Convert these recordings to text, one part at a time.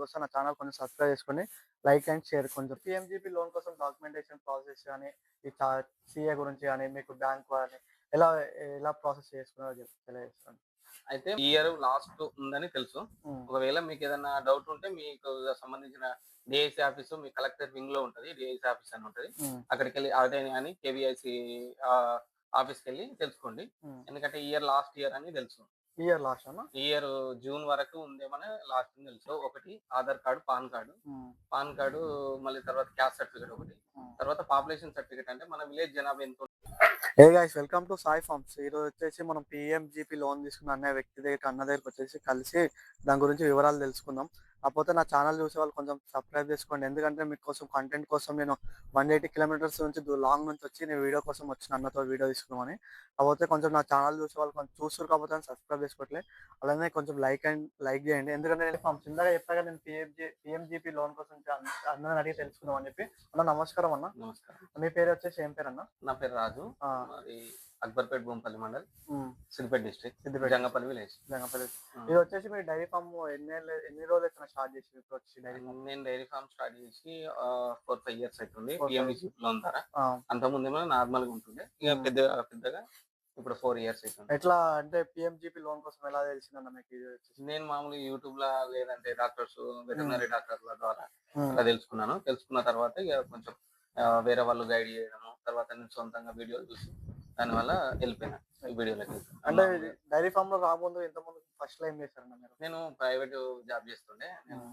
ముందుకు నా ఛానల్ కొంచెం సబ్స్క్రైబ్ చేసుకొని లైక్ అండ్ షేర్ కొంచెం పిఎంజీపీ లోన్ కోసం డాక్యుమెంటేషన్ ప్రాసెస్ కానీ ఈ సిఏ గురించి కానీ మీకు బ్యాంక్ కానీ ఎలా ఎలా ప్రాసెస్ చేసుకున్నారో చెప్పి తెలియజేస్తాను. అయితే ఇయర్ లాస్ట్ ఉందని తెలుసు. ఒకవేళ మీకు ఏదైనా డౌట్ ఉంటే మీకు సంబంధించిన డిఐసి ఆఫీసు మీ కలెక్టర్ వింగ్లో ఉంటది డిఐసి ఆఫీస్ అని ఉంటది. అక్కడికి వెళ్ళి అదే కానీ కేవీఐసి ఆఫీస్కి వెళ్ళి తెలుసుకోండి. ఎందుకంటే ఇయర్ లాస్ట్ ఇయర్ అని తెలుసు. ఇయర్ లాస్ట్ ఇయర్ జూన్ వరకు ఉందేమని లాస్ట్ తెలుసు. ఒకటి Aadhaar card PAN card. PAN card మళ్ళీ తర్వాత క్యాస్ట్ సర్టిఫికేట్ ఒకటి. తర్వాత పాపులేషన్ సర్టిఫికేట్ అంటే మన విలేజ్ జనాభా ఎంత hey guys welcome to Sai farms. ఈరోజు వచ్చేసి మనం పిఎంజిపి లోన్ తీసుకున్న అన్న వ్యక్తి దగ్గరికి అన్న దగ్గరికి వచ్చేసి కలిసి దాని గురించి వివరాలు తెలుసుకుందాం. కాకపోతే నా ఛానల్ చూసే వాళ్ళు కొంచెం సబ్స్క్రైబ్ చేసుకోండి. ఎందుకంటే మీకోసం కంటెంట్ కోసం నేను వన్ ఎయిటీ కిలోమీటర్స్ నుంచి లాంగ్ నుంచి వచ్చి నేను వీడియో కోసం వచ్చిన అన్నతో వీడియో తీసుకున్నామని. కాకపోతే కొంచెం నా ఛానల్ చూసే వాళ్ళు కొంచెం చూస్తారు కాకపోతే సబ్స్క్రైబ్ చేసుకోవట్లే. అలానే కొంచెం లైక్ అండ్ లైక్ చేయండి. ఎందుకంటే నేను ఇందాక చెప్పాక నేను పిఎంజి పిఎంజిపి లోన్ కోసం అన్న అడిగి తెలుసుకుందాం అని చెప్పి. అన్న నమస్కారం అన్న. నమస్కారం. మీ పేరు వచ్చేసి ఏం పేరు అన్న? నా పేరు రాజు. అక్బర్పేట్ బొంపల్లి మండల్ సిద్దిపేట డిస్ట్రిక్ట్ సిద్దిపేట. జంగపల్లి విలేజ్ జంగపల్లి. ఇది వచ్చేసి మీ డైరీ ఫామ్ ఎన్ని ఎన్ని రోజులు స్టార్ట్ చేసి ఇప్పుడు వచ్చి డైరీ ఫామ్? నేను డైరీ ఫార్మ్ స్టార్ట్ చేసి ఫోర్ ఫైవ్ ఇయర్స్ అవుతుంది. పిఎంఈ లోన్ ద్వారా. అంత ముందేమో నార్మల్గా ఉంటుండే. ఇక. పెద్ద పెద్దగా ఇప్పుడు ఫోర్ ఇయర్స్ అవుతుంది ఎట్లా అంటే పిఎంజిపి లోన్ కోసం ఎలా తెలిసిందన్న మీకు నేను మామూలుగా యూట్యూబ్ లా లేదంటే డాక్టర్స్ వెటర్నరీ డాక్టర్ల ద్వారా అలా తెలుసుకున్నాను. తెలుసుకున్న తర్వాత ఇక కొంచెం వేరే వాళ్ళు గైడ్ చేయడము తర్వాత నేను సొంతంగా వీడియోలు చూసి దానివల్ల వెళ్ళిపోయినా ఈ వీడియోలకి అంటే డైరీ ఫామ్లో రాముందు ఇంత ముందు ఫస్ట్ ఏం చేశారన్న మీరు? నేను ప్రైవేట్ జాబ్ చేస్తుండే. నేను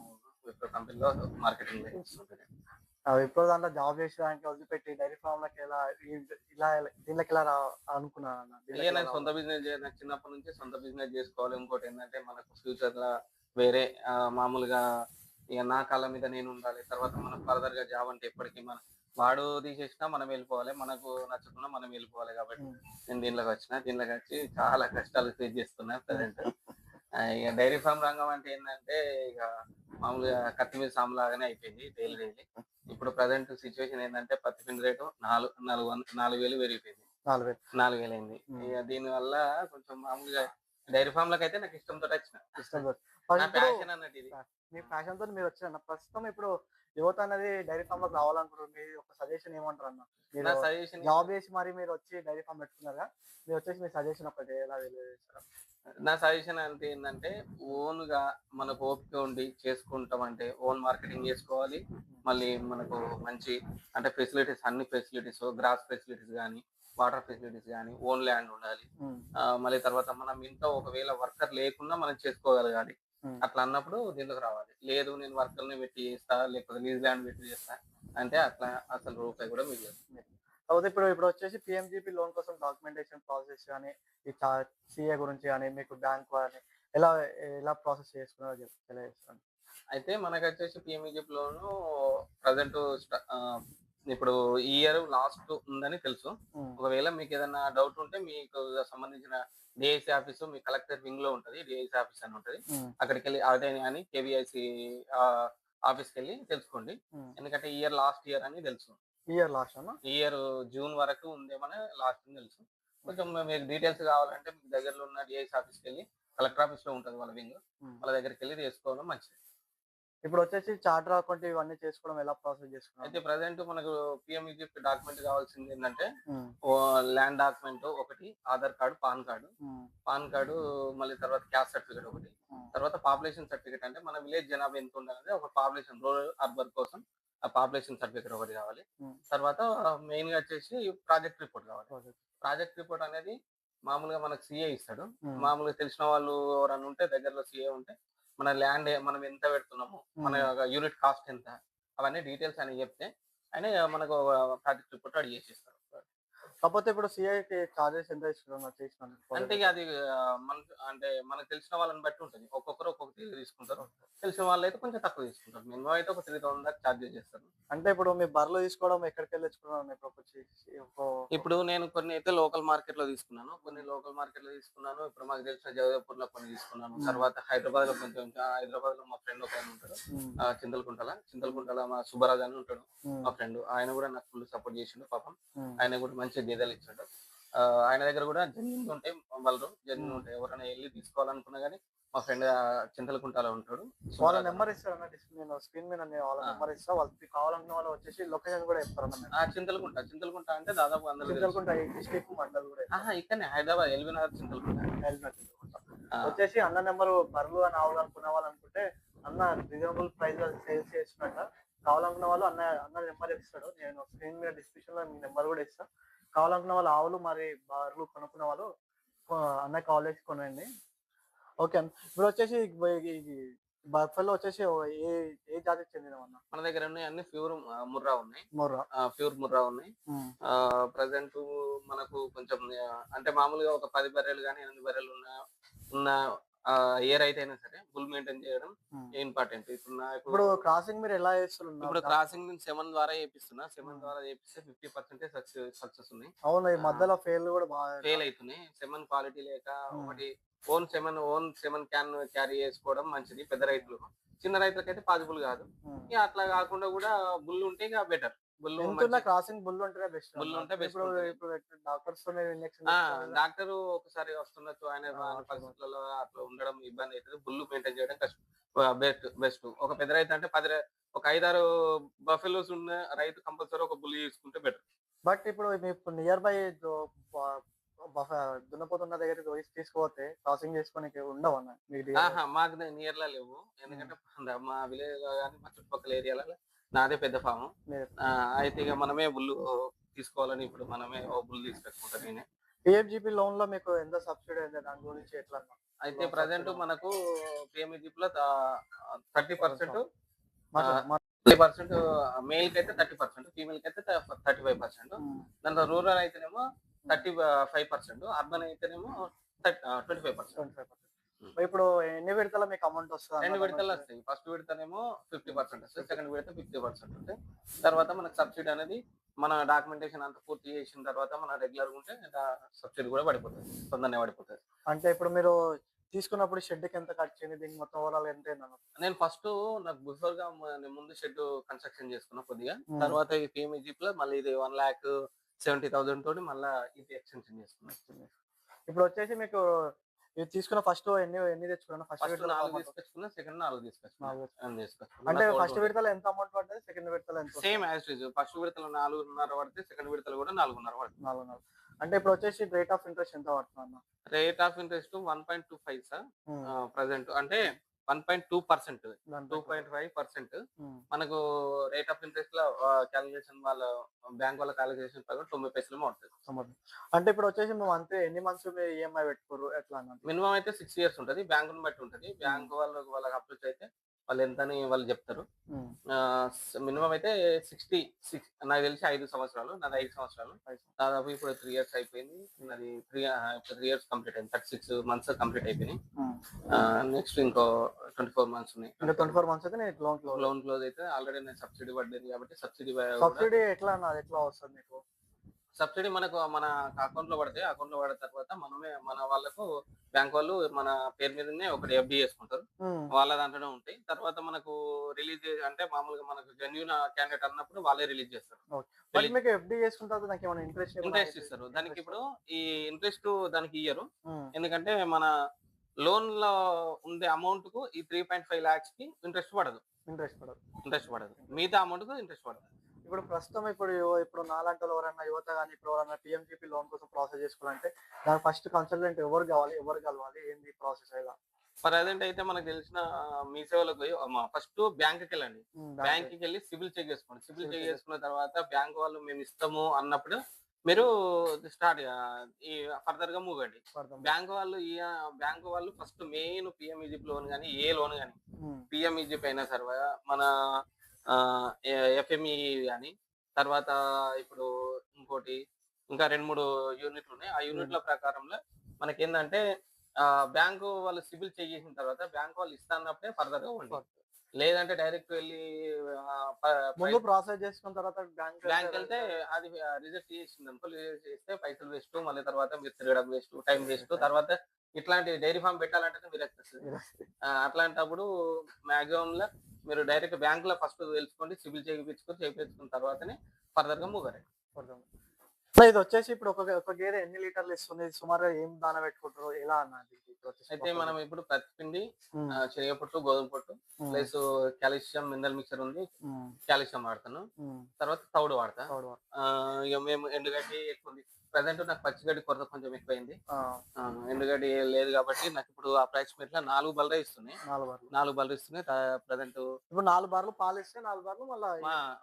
విప్రో కంపెనీలో మార్కెటింగ్ చేస్తుండే. ఇప్పుడు దాంట్లో జాబ్ చేసేదానికి వదిలిపెట్టి డైరీ ఫామ్ లకి ఎలా ఇలా దీనికి ఎలా రా- అనుకున్నాను అన్న దీనిలోకి ఇక ఎలా నేను సొంత బిజినెస్ నాకు చిన్నప్పటి నుంచి సొంత బిజినెస్ చేసుకోవాలి. ఇంకోటి ఏంటంటే మనకు ఫ్యూచర్లో వేరే మామూలుగా ఇక నా కాళ్ళ మీద నేను ఉండాలి. తర్వాత మనం ఫర్దర్గా జాబ్ అంటే ఎప్పటికీ మన వాడు తీసేసినా మనం వెళ్ళిపోవాలి మనకు నచ్చకుండా మనం వెళ్ళిపోవాలి కాబట్టి నేను దీనిలోకి వచ్చిన దీనిలోకి వచ్చి చాలా కష్టాలు ఫేస్ చేస్తున్నా ప్రజెంట్ ఇక డైరీ ఫామ్ రంగం అంటే ఏంటంటే ఇక మామూలుగా కత్తి మీద సాము లాగానే అయిపోయింది డైలీ డైలీ ఇప్పుడు ప్రజెంట్ సిచ్యువేషన్ ఏంటంటే పత్తి పిండి రేటు నాలుగు నాలుగు వంద నాలుగు వేలు పెరిగిపోయింది. నాలుగు వేలు. నాలుగు వేలు అయింది. ఇక దీని వల్ల కొంచెం మామూలుగా డైరీ ఫామ్లకు అయితే నాకు ఇష్టంతో వచ్చిన. ఇష్టం. నా ప్యాషన్ అన్నట్టు ఇది. మీ ఫ్యాషన్తో మీరు వచ్చారన్న ప్రస్తుతం ఇప్పుడు యువత అనేది డైరీ ఫామ్లోకి రావాలనుకుంటారు మీ ఒక సజెషన్ ఏమంటారు అన్న? నా మీరు సజెషన్ జాబ్ చేసి మరి మీరు వచ్చి డైరీ ఫామ్ పెట్టుకున్నారా మీరు వచ్చేసి మీ సజెషన్ ఒకటి ఎలా తెలియజేస్తారు? నా సజెషన్ అంటే ఏంటంటే ఓన్గా మనకు ఓపిక ఉండి చేసుకుంటాం అంటే ఓన్ మార్కెటింగ్ చేసుకోవాలి. మళ్ళీ మనకు మంచి అంటే ఫెసిలిటీస్ అన్ని ఫెసిలిటీస్ గ్రాస్ ఫెసిలిటీస్ కానీ వాటర్ ఫెసిలిటీస్ కానీ ఓన్ ల్యాండ్ ఉండాలి. ఆ, మళ్ళీ తర్వాత మనం ఇంట్లో ఒకవేళ వర్కర్ లేకుండా మనం చేసుకోగలగాలి. అట్లా అన్నప్పుడు దీంట్లోకి రావాలి. లేదు నేను వర్కర్ని పెట్టి చేస్తా లేకపోతే లీజ్ ల్యాండ్ పెట్టి చేస్తా అంటే అట్లా అసలు రూపాయి కూడా మీరు కాకపోతే ఇప్పుడు ఇప్పుడు వచ్చేసి పిఎంజిపి లోన్ కోసం డాక్యుమెంటేషన్ ప్రాసెస్ కానీ ఈ సిఏ గురించి కానీ మీకు బ్యాంక్ కానీ ఎలా ఎలా ప్రాసెస్ చేసుకున్నారో చెప్పి తెలియజేస్తాను. అయితే మనకు వచ్చేసి పిఎంఈజిప్ లోన్ ప్రజెంట్ ఇప్పుడు ఈ ఇయర్ లాస్ట్ ఉందని తెలుసు. ఒకవేళ మీకు ఏదైనా డౌట్ ఉంటే మీకు సంబంధించిన డిఐసి ఆఫీసు మీ కలెక్టర్ వింగ్లో ఉంటది డిఐసి ఆఫీస్ అని ఉంటది. అక్కడికి వెళ్ళి అదే కానీ కేవీఐసి ఆఫీస్కి వెళ్ళి తెలుసుకోండి. ఎందుకంటే ఇయర్ లాస్ట్ ఇయర్ అని తెలుసు. ఇయర్ లాస్ట్ అన్న ఇయర్ జూన్ వరకు ఉందేమని లాస్ట్ అని తెలుసు. కొంచెం మీకు డీటెయిల్స్ కావాలంటే మీకు దగ్గరలో ఉన్న డిఐసి ఆఫీస్కి వెళ్ళి కలెక్టర్ ఆఫీస్లో ఉంటుంది వాళ్ళ వింగ్. వాళ్ళ దగ్గరికి వెళ్ళి చేసుకోవడం మంచిది. ఇప్పుడు వచ్చేసి చార్టర్ అకౌంట్ ఇవన్నీ చేసుకోవడం ఎలా ప్రాసెస్ చేసుకున్నారు? అయితే ప్రజెంట్ మనకు పిఎంఈజిప్ డాక్యుమెంట్ కావాల్సింది ఏంటంటే ల్యాండ్ డాక్యుమెంట్ ఒకటి Aadhaar card PAN card. PAN card మళ్ళీ తర్వాత క్యాస్ట్ సర్టిఫికేట్ ఒకటి. తర్వాత పాపులేషన్ సర్టిఫికేట్ అంటే మన విలేజ్ జనాభా ఎంత ఉండాలి ఒక పాపులేషన్ రూరల్ అర్బన్ కోసం ఆ పాపులేషన్ సర్టిఫికేట్ ఒకటి కావాలి. తర్వాత మెయిన్గా వచ్చేసి ప్రాజెక్ట్ రిపోర్ట్ కావాలి. ప్రాజెక్ట్. రిపోర్ట్ అనేది మామూలుగా మనకు సిఏ ఇస్తాడు. మామూలుగా తెలిసిన వాళ్ళు ఎవరైనా ఉంటే దగ్గరలో సిఏ ఉంటే మన ల్యాండ్ మనం ఎంత పెడుతున్నాము మన యూనిట్ కాస్ట్ ఎంత అవన్నీ డీటెయిల్స్ అని చెప్తే ఆయన మనకు ప్రాజెక్ట్ రిపోర్ట్ చేసేస్తారు. కాకపోతే ఇప్పుడు సిఐకి చార్జెస్ ఎంత ఇస్తున్నారు చేసిన అంటే ఇక అది మన అంటే మనకు తెలిసిన వాళ్ళని బట్టి ఉంటుంది. ఒక్కొక్కరు ఒక్కొక్క తీరు తీసుకుంటారు. తెలిసిన వాళ్ళు అయితే కొంచెం తక్కువ తీసుకుంటారు. మినిమం అయితే ఒక త్రీ థౌసండ్ దాకా ఛార్జ్ చేస్తారు. అంటే ఇప్పుడు మీ బర్రెలు తీసుకోవడం ఎక్కడికి వెళ్ళి తెచ్చుకున్నాను ఇప్పుడు నేను కొన్ని అయితే లోకల్ మార్కెట్లో తీసుకున్నాను. కొన్ని లోకల్ మార్కెట్లో తీసుకున్నాను. ఇప్పుడు మాకు తెలిసిన జగదేపూర్లో కొన్ని తీసుకున్నాను. తర్వాత హైదరాబాద్లో కొంచెం హైదరాబాద్లో మా ఫ్రెండ్ ఒక ఆయన ఉంటాడు. ఆ, చింతలకుంటల. చింతలకుంటల మా సుబ్బరాజు అని ఉంటాడు మా ఫ్రెండ్ ఆయన కూడా నాకు ఫుల్ సపోర్ట్ చేసిండు పాపం. ఆయన కూడా మంచి గేదెలు ఇచ్చాడు. ఆయన దగ్గర కూడా జెన్యున్ ఉంటాయి వాళ్ళు జెన్యున్ ఉంటాయి. ఎవరైనా వెళ్ళి తీసుకోవాలనుకున్నా కానీ మా ఫ్రెండ్ చింతలకుంటలో ఉంటాడు. వాళ్ళ నెంబర్ ఇస్తారన్న నేను స్క్రీన్ మీద నేను వాళ్ళ. నెంబర్ ఇస్తా వాళ్ళకి కావాలనుకున్న వాళ్ళు వచ్చేసి లొకేషన్ కూడా ఇస్తారన్న ఆ చింతలకుంట చింతలకుంట అంటే దాదాపు అందరూ తెలుసు. చింతలకుంట డిస్ట్రిక్ట్ మండల్ కూడా ఇక్కడనే హైదరాబాద్ ఎల్బీ నగర్ చింతలకుంట. ఆ, వచ్చేసి అన్న నెంబర్ బర్రెలు అని ఆవులు అనుకున్న వాళ్ళు అనుకుంటే అన్న రీజనబుల్ ప్రైస్ సేల్స్ చేస్తున్నట్ట కావాలనుకున్న వాళ్ళు అన్న అన్న నెంబర్ ఇస్తాడు. నేను స్క్రీన్ మీద డిస్క్రిప్షన్లో మీ నెంబర్ కూడా ఇస్తా. కావాలనుకున్న వాళ్ళు ఆవులు మరి బర్రెలు కొనుక్కున్న వాళ్ళు అన్న కాల్ చేసి కొనండి ఓకే. అన్న ఇప్పుడు వచ్చేసి బర్ఫెల్లో వచ్చేసి ఏ ఏ జాతికి చెందినవన్న మన దగ్గర ఉన్నాయి అన్ని ప్యూర్ ముర్రా ఉన్నాయి. మొర్రా. ప్యూర్ ముర్రా ఉన్నాయి. ప్రజెంట్ మనకు కొంచెం అంటే మామూలుగా ఒక పది బర్రెలు కానీ ఎనిమిది బర్రెలు ఉన్న ఉన్న ఏ రైతు అయినా సరే బుల్ మెయింటైన్ చేయడం ఇంపార్టెంట్. ఇప్పుడు ఇప్పుడు క్రాసింగ్ మీరు ఎలా చేస్తున్నారు? ఇప్పుడు క్రాసింగ్ సెవెన్ ద్వారా చేపిస్తున్నా. సెవెన్ ద్వారా చేపిస్తే ఫిఫ్టీ పర్సెంటేజ్ సక్సెస్ సక్సెస్ ఉన్నాయి. అవును ఈ మధ్యలో ఫెయిల్ కూడా బాగా ఫెయిల్ అవుతున్నాయి సెవెన్ క్వాలిటీ లేక. ఒకటి own seven own seven can carry చేసుకోవడం మంచిది పెద్ద రైతులు. చిన్న రైతులకైతే పాసిబుల్ కాదు. ఇక అట్లా కాకుండా కూడా బుల్ ఉంటే ఇక బెటర్. బుల్ ఎంతున్నా క్రాసింగ్ బుల్ ఉంటేనే బెస్ట్ Bull ఉంటే ఇప్పుడు. ఇప్పుడు డాక్టర్స్తో ఇంజక్షన్ డాక్టర్ ఒకసారి వస్తుండొచ్చు ఆయన. పరిస్థితులలో అట్లా ఉండడం ఇబ్బంది అవుతుంది. బుల్ మెయింటైన్ చేయడం కష్టం. బెస్ట్ బెస్ట్ ఒక పెద్ద రైతు అంటే పది ఒక ఐదారు బఫెలోస్ ఉన్న రైతు కంపల్సరీ ఒక బుల్ తీసుకుంటే బెటర్ బట్ ఇప్పుడు మీ నియర్ బై దున్నపోతున్న దగ్గరికి పోయి తీసుకుపోతే క్రాసింగ్ చేసుకొని ఉండవు అన్న మీకు మాకు నియర్లో లేవు. ఎందుకంటే మా విలేజ్లో కానీ మా చుట్టుపక్కల ఏరియాలలో నాదే పెద్ద ఫామ్ అయితే ఇక మనమే బుల్ తీసుకోవాలని ఇప్పుడు మనమే బుల్ తీసుకెట్టుకుంటాను నేనే పిఎఫ్జిపి లోన్లో మీకు ఎంత సబ్సిడీ అయింది దాని గురించి ఎట్లా? అయితే ప్రజెంట్. మనకు పిఎంఈజిప్లో థర్టీ పర్సెంట్ థర్టీ పర్సెంట్ మేల్కి అయితే థర్టీ పర్సెంట్ ఫీమేల్కి అయితే థర్టీ ఫైవ్ పర్సెంట్. దాంట్లో రూరల్ అయితేనేమో థర్టీ ఫైవ్ పర్సెంట్ అర్బన్ అయితేనేమో ట్వంటీ ఫైవ్ పర్సెంట్ 25%. ఇప్పుడు ఎన్ని విడతల మీకు అమౌంట్ వస్తుంది రెండు విడతలు వస్తాయి? ఫస్ట్ విడతనేమో ఫిఫ్టీ పర్సెంట్ వస్తుంది సెకండ్ విడత ఫిఫ్టీ పర్సెంట్ వస్తాయి. తర్వాత మనకు సబ్సిడీ అనేది మన డాక్యుమెంటేషన్ అంతా పూర్తి చేసిన తర్వాత మన రెగ్యులర్ ఉంటే సబ్సిడీ కూడా పడిపోతుంది తొందరనే పడిపోతుంది. అంటే ఇప్పుడు మీరు తీసుకున్నప్పుడు షెడ్కి ఎంత ఖర్చు అయింది? దీనికి మొత్తం ఓవరాల్ ఎంత? నేను ఫస్ట్ నాకు బిఫోర్గా ముందు షెడ్ కన్స్ట్రక్షన్ చేసుకున్నా కొద్దిగా. తర్వాత ఈ జీప్లో మళ్ళీ ఇది వన్ లాక్ సెవెంటీ థౌసండ్ తోటి మళ్ళీ ఇది ఎక్స్టెన్షన్ చేసుకున్నా. ఇప్పుడు వచ్చేసి మీకు ఇది తీసుకున్న ఫస్ట్ ఎన్ని ఎన్ని తెచ్చుకున్నా ఫస్ట్ నాలుగు? తీసుకొచ్చుకున్నా సెకండ్ నాలుగు తీసుకొచ్చుకున్నా. అంటే ఫస్ట్ విడతలో ఎంత అమౌంట్ పడ్డది? సెకండ్ విడతలో ఎంత సేమ్ యాజ్ యూజ్ ఫస్ట్ విడతలో నాలుగున్నర పడితే సెకండ్ విడతలో కూడా నాలుగున్నర పడుతుంది. నాలుగు నాలుగు అంటే ఇప్పుడు వచ్చేసి రేట్ ఆఫ్ ఇంట్రెస్ట్ ఎంత పడుతుంది rate of interest one point two five sir. Present అంటే one point two percent two. Point five percent. మనకు రేట్ ఆఫ్ ఇంట్రెస్ట్లో క్యాలిక్యులేషన్ వాళ్ళ బ్యాంక్ వాళ్ళ క్యాలిక్యులేషన్ ప్రకారం తొంభై పైసలు ఉంటుంది. అంటే ఇప్పుడు వచ్చేసి మేము అంతే ఎన్ని మంత్స్ ఈఎంఐ పెట్టుకోరు ఎట్లా మినిమం అయితే సిక్స్ ఇయర్స్ ఉంటుంది బ్యాంకుని బట్టి ఉంటుంది బ్యాంక్ వాళ్ళకి వాళ్ళకి అప్రోచ్ అయితే వాళ్ళు ఎంత అని వాళ్ళు చెప్తారు. మినిమం అయితే సిక్స్టీ సిక్స్ నాకు తెలిసి ఐదు సంవత్సరాలు నాది ఐదు సంవత్సరాలు. దాదాపు ఇప్పుడు త్రీ ఇయర్స్ అయిపోయింది. నాది త్రీ త్రీ ఇయర్స్ కంప్లీట్ అయింది. థర్టీ సిక్స్ మంత్స్ కంప్లీట్ అయిపోయినాయి. నెక్స్ట్ ఇంకో ట్వంటీ ఫోర్ మంత్స్ ఉన్నాయి. ట్వంటీ ఫోర్ మంత్స్ అయితే లోన్ క్లోజ్ లోన్ క్లోజ్ అయితే ఆల్రెడీ నేను సబ్సిడీ పడ్డది కాబట్టి సబ్సిడీ సబ్సిడీ ఎట్లా ఎట్లా వస్తుంది మీకు సబ్సిడీ మనకు మన అకౌంట్లో పడితే అకౌంట్లో పడిన తర్వాత మనమే మన వాళ్ళకు బ్యాంక్ వాళ్ళు మన పేరు మీదనే ఒకటి ఎఫ్డి చేసుకుంటారు. వాళ్ళ దాంట్లోనే ఉంటాయి. తర్వాత మనకు రిలీజ్ అంటే మామూలుగా మనకు జెన్యున్ క్యాండిడేట్ అన్నప్పుడు వాళ్ళే రిలీజ్ చేస్తారు. ఇంట్రెస్ట్ ఇస్తారు. దానికి ఇప్పుడు ఈ ఇంట్రెస్ట్ దానికి ఇయ్యరు. ఎందుకంటే మన లోన్లో ఉండే అమౌంట్కు ఈ త్రీ పాయింట్ ఫైవ్ లాక్స్కి ఇంట్రెస్ట్ పడదు. ఇంట్రెస్ట్ పడదు. ఇంట్రెస్ట్ పడదు. మిగతా అమౌంట్కు ఇంట్రెస్ట్ పడదు. ఇప్పుడు ప్రస్తుతం ఇప్పుడు ఇప్పుడు నాలాంటి వాళ్ళు ఎవరైనా యువత కానీ ఇప్పుడు ఎవరైనా పిఎంజీపీ లోన్ కోసం ప్రాసెస్ చేసుకోవాలంటే దాని ఫస్ట్ కన్సల్టెంట్ ఎవరు కావాలి? ఎవరు కలవాలి? ఏంది ప్రాసెస్ అయినా ప్రజెంట్ అయితే మనకు తెలిసిన మీ సేవలకు పోయి ఫస్ట్ బ్యాంక్కి వెళ్ళండి బ్యాంక్. కి వెళ్ళి సిబిల్ చెక్ చేసుకోండి. సిబిల్ చెక్ చేసుకున్న తర్వాత బ్యాంక్ వాళ్ళు మేము ఇస్తాము అన్నప్పుడు మీరు స్టార్ట్ ఈ ఫర్దర్గా మూవ్ అండి. బ్యాంక్ వాళ్ళు ఈ బ్యాంక్ వాళ్ళు ఫస్ట్ మెయిన్ పిఎంఈజిప్ లోన్ కానీ ఏ లోన్ కానీ పిఎంఈజిప్ అయినా సరే మన ఎఫ్ఎంఈ కానీ తర్వాత ఇప్పుడు ఇంకోటి ఇంకా రెండు మూడు యూనిట్లు ఉన్నాయి. ఆ యూనిట్ల ప్రకారంలో మనకి ఏంటంటే బ్యాంకు వాళ్ళు సిబిల్ చెక్ చేసిన తర్వాత బ్యాంక్ వాళ్ళు ఇస్తా అన్నప్పుడే ఫర్దర్. గా ఉండి లేదంటే డైరెక్ట్ వెళ్ళి ముందు ప్రాసెస్ చేసుకున్న తర్వాత బ్యాంక్ బ్యాంక్ వెళ్తే అది రిజెక్ట్ చేసింది అనుకో రిజెక్ట్ చేస్తే పైసలు వేస్ట్ మళ్ళీ తర్వాత మీరు తిరగడం వేస్ట్ టైం వేస్ట్ తర్వాత ఇట్లాంటి డైరీ ఫామ్ పెట్టాలంటే విరక్తి వస్తుంది అట్లాంటప్పుడు మాక్సిమం లో మీరు డైరెక్ట్ బ్యాంక్లో ఫస్ట్ తెలుసుకోండి సిబిల్ చేయించుకొని చేయించుకున్న తర్వాతనే ఫర్దర్గా మూవ్ ఇది వచ్చేసి ఇప్పుడు ఒక ఒక గేదె ఎన్ని లీటర్లు ఇస్తుంది? సుమారు ఏం దాన పెట్టుకుంటారు? ఎలా అన్నది అయితే మనం ఇప్పుడు ప్రతిపిండి ఉమ్, శనగ పొట్టు గోధుమ పొట్టు ప్లస్ కాల్షియం మినరల్ మిక్చర్ ఉంది. కాల్షియం వాడతాను. తర్వాత తౌడు వాడతా. ఇక మేము ఎండుగడ్డి ఎక్కువ ప్రజెంట్ నాకు పచ్చిగడ్డి కొరత కొంచెం ఎక్కువైంది. ఆ, ఆ, ఎండుగడ్డి లేదు కాబట్టి నాకు ఇప్పుడు అప్రాక్సిమేట్గా నాలుగు బలరే ఇస్తున్నాయి. నాలుగు బార్లు నాలుగు బలరు ఇస్తున్నాయి. ప్రజెంట్ ఇప్పుడు నాలుగు బార్లు పాలు ఇస్తే నాలుగు బార్లు మళ్ళీ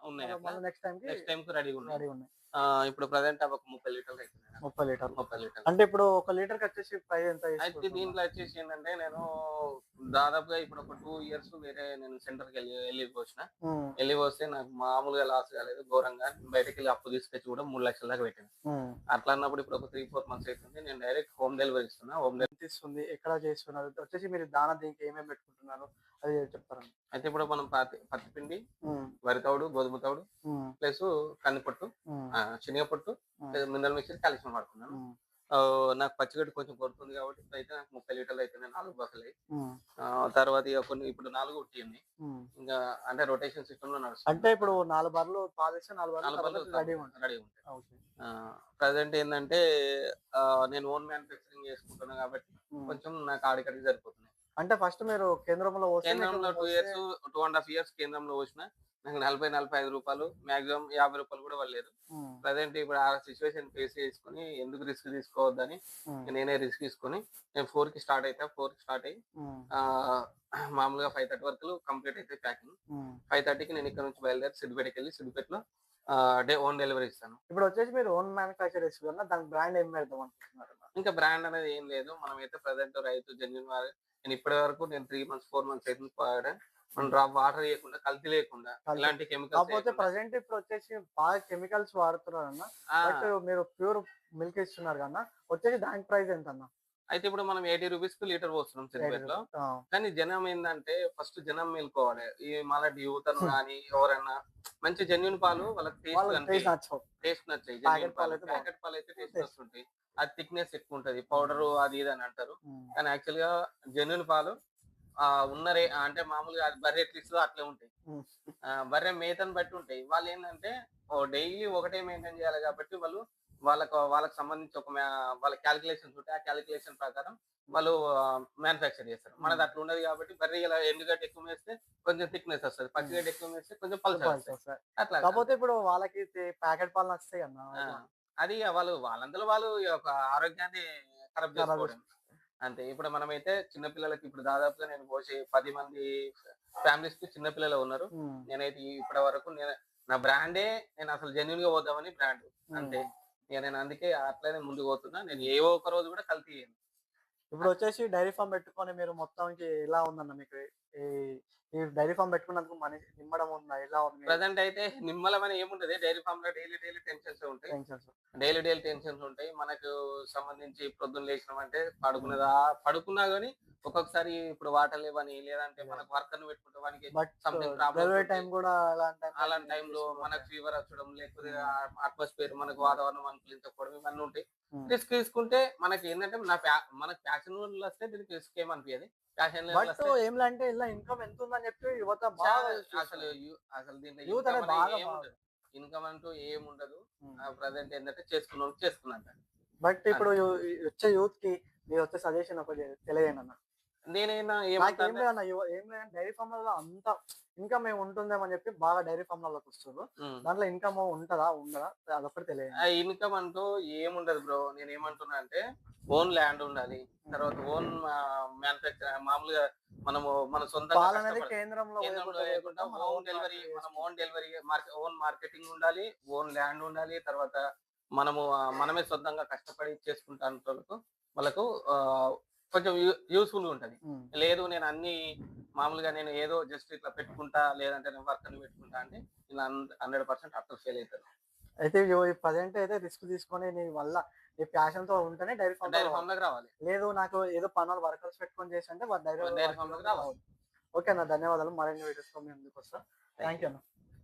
ఉన్నాయి నెక్స్ట్ టైం నెక్స్ట్ టైం కు రెడీగా ఉన్నాయి. రెడీ ఉన్నాయి. ఆ, ఇప్పుడు ప్రజెంట్ అవి ఒక ముప్పై లీటర్లు. ముప్పై లీటర్లు. ముప్పై లీటర్లు. అంటే ఇప్పుడు ఒక లీటర్కి వచ్చేసి ప్రైస్ ఎంత అయితే? దీంట్లో వచ్చేసి ఏంటంటే నేను దాదాపుగా ఇప్పుడు ఒక టూ ఇయర్స్ వేరే నేను సెంటర్కి వెళ్ళి వెళ్ళి వచ్చిన ఉమ్, వెళ్ళి వస్తే నాకు మామూలుగా లాస్ కాలేదు ఘోరంగా. బయటకి వెళ్ళి అప్పు తీసుకొచ్చి కూడా మూడు లక్షల దాకా పెట్టాను. ఉమ్. అట్లా అన్నప్పుడు ఇప్పుడు ఒక త్రీ ఫోర్ మంత్స్ అవుతుంది నేను డైరెక్ట్ హోమ్ డెలివరీ ఇస్తున్నా. హోమ్ డెలివరీ ఇస్తుంది? ఎక్కడ చేస్తున్నారు? వచ్చేసి మీరు దాన దీనికి ఏమేమి పెట్టుకుంటున్నారు? అది చెప్తారండి అయితే ఇప్పుడు మనం పత్తి పత్తి పిండి వరి తౌడు గోధుమ తౌడు ప్లస్ కందిపట్టు శనగపట్టు మినరల్ మిక్చర్ కాల్షియం వాడుకున్నాను ఆ, నాకు పచ్చిగడ్డి కొంచెం కొడుతుంది కాబట్టి ఇప్పుడు అయితే నాకు ముప్పై లీటర్లు అయితే నాలుగు బస్సులు తర్వాత ఇక కొన్ని ఇప్పుడు నాలుగు ఉట్టింది. ఇంకా అంటే రొటేషన్ సిస్టమ్లో నడుస్తుంది. అంటే ఇప్పుడు నాలుగు బార్లు పాలు ఇస్తే నాలుగు నాలుగు బార్లు రెడీ ఉంటాయి. రెడీ ఉంటాయి. ప్రజెంట్ ఏంటంటే నేను ఓన్ మ్యానుఫ్యాక్చరింగ్ చేసుకుంటున్నా కాబట్టి. కొంచెం నాకు ఆడికడికి సరిపోతుంది. అంటే ఫస్ట్ మీరు కేంద్రంలో కేంద్రంలో two years two and half years కేంద్రంలో వచ్చిన నాకు నలభై నలభై ఐదు రూపాయలు మాక్సిమం యాభై రూపాయలు కూడా పడలేదు. ప్రజెంట్ ఇప్పుడు ఆ సిచ్యువేషన్ ఫేస్ చేసుకుని ఎందుకు రిస్క్ తీసుకోవద్దని నేనే రిస్క్ తీసుకుని నేను ఫోర్కి స్టార్ట్ అవుతా ఫోర్కి స్టార్ట్ అయ్యి మామూలుగా ఫైవ్ థర్టీ వరకు కంప్లీట్ అయితే ప్యాకింగ్. ఫైవ్ థర్టీకి నేను ఇక్కడ నుంచి బయలుదేరి సిద్దిపేటకి వెళ్ళి సిద్దిపేటలో డే ఓన్ డెలివరీ ఇస్తాను. ఇప్పుడు వచ్చేసి మీరు ఓన్ మ్యానుఫ్యాక్చర్ చేసుకున్నా దానికి బ్రాండ్ ఏం పెడదాం అనుకుంటున్నారు? ఇంకా బ్రాండ్ అనేది ఏం లేదు. మనం అయితే ప్రజెంట్ రైతు జెన్యున్ వారు నేను ఇప్పటి వరకు నేను త్రీ మంత్స్ ఫోర్ మంత్స్ అయితే వాడాను మనం వాటర్ వేయకుండా కల్తీ లేకుండా. ఇలాంటి కాకపోతే కెమికల్స్ ప్రజెంట్ ఇప్పుడు వచ్చేసి బాగా కెమికల్స్ వాడుతున్నారు అన్న. బట్ మీరు ప్యూర్ మిల్క్ ఇస్తున్నారు కన్నా వచ్చేసి దానికి ప్రైస్ ఎంత అన్న అయితే ఇప్పుడు మనం ఎయిటీ రూపీస్కి లీటర్ పోస్తున్నాం సిద్దిపేటలో ఆ, కానీ జనం ఏంటంటే ఫస్ట్ జనం మేల్కోవాలి. ఈ మాలాంటి యువతను కానీ ఎవరైనా మంచి జెన్యున్ పాలు వాళ్ళకి టేస్ట్ టేస్ట్ నచ్చాయి జెన్యున్ పాలు. ప్యాకెట్ పాలు అయితే టేస్ట్. వస్తుంటాయి. అది థిక్నెస్ ఎక్కువ ఉంటది పౌడర్ అది ఇది అని అంటారు. ఉమ్, కానీ యాక్చువల్గా జెన్యున్ పాలు ఆ ఉన్న రే అంటే మామూలుగా అది బర్రె ఎట్లా ఇస్తుందో అట్లే ఉంటాయి. ఆ, బర్రె మేతను బట్టి ఉంటాయి. వాళ్ళు ఏంటంటే డైలీ ఒకటే మెయింటైన్ చేయాలి కాబట్టి వాళ్ళు వాళ్ళకు వాళ్ళకి సంబంధించి ఒక వాళ్ళ క్యాలిక్యులేషన్స్ ఉంటాయి. ఆ క్యాలిక్యులేషన్ ప్రకారం వాళ్ళు మ్యానుఫ్యాక్చర్ చేస్తారు. మనది అట్లా ఉండదు కాబట్టి బర్రె ఇలా ఎండుగడ్డ ఎక్కువ వేస్తే కొంచెం థిక్నెస్ వస్తుంది. పచ్చిగడ్డ ఎక్కువ వేస్తే కొంచెం పల్చ వస్తాయి. అట్లా కాకపోతే ఇప్పుడు వాళ్ళకి ప్యాకెట్ పాలు నచ్చుతాయి అన్న అది వాళ్ళు వాళ్ళందరూ వాళ్ళు యొక్క ఆరోగ్యాన్ని ఖరాబ్ చేసుకోవడం. అంతే. ఇప్పుడు మనమైతే చిన్నపిల్లలకి ఇప్పుడు దాదాపుగా నేను పోసి పది మంది ఫ్యామిలీస్కి చిన్నపిల్లలు ఉన్నారు. నేనైతే ఇప్పటి వరకు నేను నా బ్రాండే నేను అసలు జెన్యున్గా పోదామని బ్రాండ్. అంతే. నేను అందుకే అట్లనే ముందుకు పోతున్నా. నేను ఏ ఒక్క రోజు కూడా కల్తీ. ఇప్పుడు వచ్చేసి డైరీ ఫామ్ పెట్టుకొని మీరు మొత్తానికి ఎలా ఉందన్న మీకు? ఈ- డైరీ ఫామ్ పెట్టుకున్నందుకు మనీ నిమ్మడం ఉందా? ఎలా ఉంది ప్రజెంట్ అయితే నిమ్మలమని ఏముంటది. డైరీ ఫామ్లో డైలీ డైలీ టెన్షన్స్ ఉంటాయి. టెన్షన్స్. డైలీ డైలీ టెన్షన్స్ ఉంటాయి. మనకు సంబంధించి పొద్దున్న లేచినామంటే పడుకున్నదా పడుకున్నా గానీ ఒక్కొక్కసారి ఇప్పుడు వాటర్ లేవని లేదంటే మనకు వర్కర్ పెట్టుకుంటే వానికి బట్ Something problems డెలివరీ ఉంటాయి. టైం కూడా అలాంటి అలాంటి టైంలో మనకు ఫీవర్ వచ్చడం లేకపోతే అట్మాస్ఫియర్ మనకు వాతావరణం అనుకూలించకపోవడం ఇవన్నీ ఉంటాయి. Hmm. రిస్క్ తీసుకుంటే మనకి ఏంటంటే నా మనకు ప్యాషన్ వస్తే దీనికి రిస్క్ ఏమనిపించదు ప్యాషన్ బట్ ఏం అంటే ఇలా ఇన్కమ్ ఎంత ఉందని చెప్పి యువత బాగా అసలు అసలు దీంట్లో ఇన్కమ్ అంటూ ఏముండదు ప్రజెంట్ ఏంటంటే చేసుకున్నాం చేసుకున్నాను బట్ ఇప్పుడు వచ్చే యూత్కి మీరు వచ్చే సజెషన్ ఒకటి తెలియజేయండి అన్న. నేనైనా డైరీ ఫామ్లో అంత ఇన్కమ్ ఏమి ఉంటుందేమని చెప్పి బాగా డైరీ ఫామ్లోకి వస్తారు దాంట్లో ఇన్కమ్ ఉంటదా ఉండదా అదొకటి తెలియదు. ఇన్కమ్ అంటూ ఏముండదు బ్రో. నేను ఏమంటున్నా అంటే ఓన్ ల్యాండ్ ఉండాలి. తర్వాత ఓన్ మ్యానుఫాక్చర్ మామూలుగా మనము మన సొంత కేంద్రంలో ఓన్ డెలివరీ మనం ఓన్ డెలివరీ ఓన్ మార్కెటింగ్ ఉండాలి ఓన్ ల్యాండ్ ఉండాలి తర్వాత మనము మనమే సొంతంగా కష్టపడి చేసుకుంటా వాళ్ళకు కొంచెం యూస్ఫుల్ ఉంటది. లేదు నేను అన్ని మామూలుగా నేను ఏదో జస్ట్ ఇట్లా పెట్టుకుంటా లేదంటే నేను వర్క్ అని పెట్టుకుంటా అంటే ఇలా హండ్రెడ్ పర్సెంట్ అట్లా ఫెయిల్ అవుతారు అయితే ప్రజెంట్ అయితే రిస్క్ తీసుకొని నీ వల్ల నీ ప్యాషన్తో ఉంటేనే డైరీ ఫామ్ డైరీ ఫామ్లోకి రావాలి. లేదు నాకు ఏదో పనులు వర్కర్స్ పెట్టుకొని చేసి అంటే Dairy farm లోకి రావాలి. ఓకే అన్న ధన్యవాదాలు. మరిన్ని వీడియోస్తో మీ ముందుకు వస్తా. థ్యాంక్ యూ అన్న.